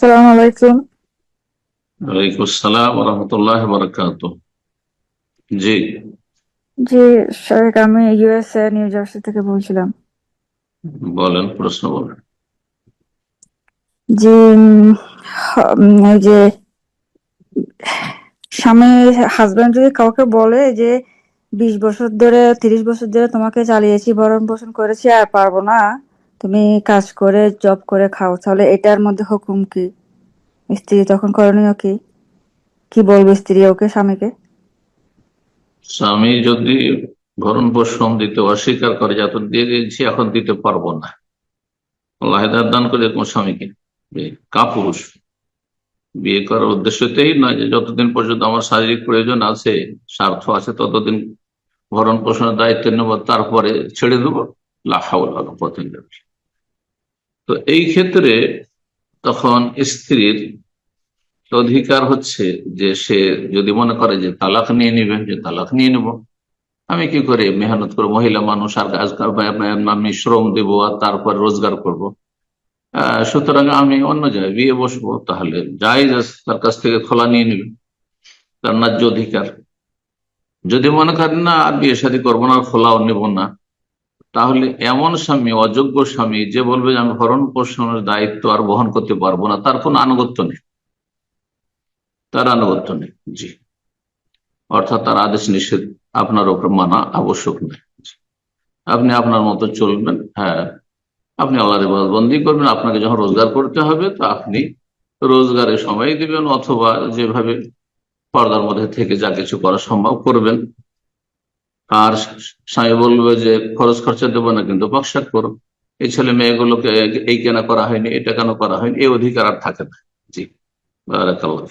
আসসালামু আলাইকুম। ওয়ালাইকুম আসসালাম রহমতুল্লাহ বারাকাত জি। জি শেখ আমি ইউএসএ নিউ জার্সি থেকে বলছিলাম। বলেন প্রশ্ন বলেন। জি উম, এই যে স্বামী হাজবেন্ড যদি কাউকে বলে যে বিশ বছর ধরে তিরিশ বছর ধরে তোমাকে চালিয়েছি ভরণ পোষণ করেছি আর পারব না তুমি কাজ করে জব করে খাও, তাহলে এটার মধ্যে হুকুম কি? স্ত্রী তখন করণীয় কি? কি বলবে স্ত্রী ওকে, স্বামীকে? স্বামী যদি ভরণ পোষণ দিতে অস্বীকার করে যত দিয়ে দিয়েছি, এখন দিতে পারব না। হেদায়েত দান করে এরকম স্বামীকে। কাপুরুষ বিয়ে করার উদ্দেশ্যতেই নয় যে যতদিন পর্যন্ত আমার শারীরিক প্রয়োজন আছে, স্বার্থ আছে, ততদিন ভরণ পোষণের দায়িত্ব নেব, তারপরে ছেড়ে দেবো। লাহাউল পথে তো এই ক্ষেত্রে তখন স্ত্রীর অধিকার হচ্ছে যে সে যদি মনে করে যে তালাক নিয়ে নিবেন, যে তালাক নিয়ে নেব। আমি কি করে? মেহনত করব, মহিলা মানুষ আর কাজ আমি শ্রম দেবো আর তারপর রোজগার করব। সুতরাং আমি অন্য জায়গায় বিয়ে বসবো, তাহলে যাই তার কাছ থেকে খোলা নিয়ে নিবে। তার ন্যায্য অধিকার। যদি মনে করেন, না, আর বিয়ে শাদী করব না, আর খোলাও নেব না। তাহলে এমন স্বামী, অযোগ্য স্বামী যে বলবে যে আমি ভরণ পোষণের দায়িত্ব আর বহন করতে পারব না, তার কোনো আনুগত্য নেই। তার আনুগত্য নেই, জি। অর্থাৎ তার আদেশ নিষেধ আপনার ওপর মানা আবশ্যক নেই আপনি আপনার মতো চলবেন হ্যাঁ। আপনি আল্লাহর বন্দি করবেন, আপনাকে যখন রোজগার করতে হবে, তো আপনি রোজগারের সময় দিবেন, অথবা যেভাবে পর্দার মধ্যে থেকে যা কিছু করা সম্ভব করবেন। আর স্বামী বলবে যে খরচ খরচা দেবো না কিন্তু বকশাক করো। এই ছেলে মেয়েগুলোকে এই কেনা করা হয়নি, এটা কেন করা হয়নি? এই অধিকার আর থাকে না। জি, বারাকাল্লাহ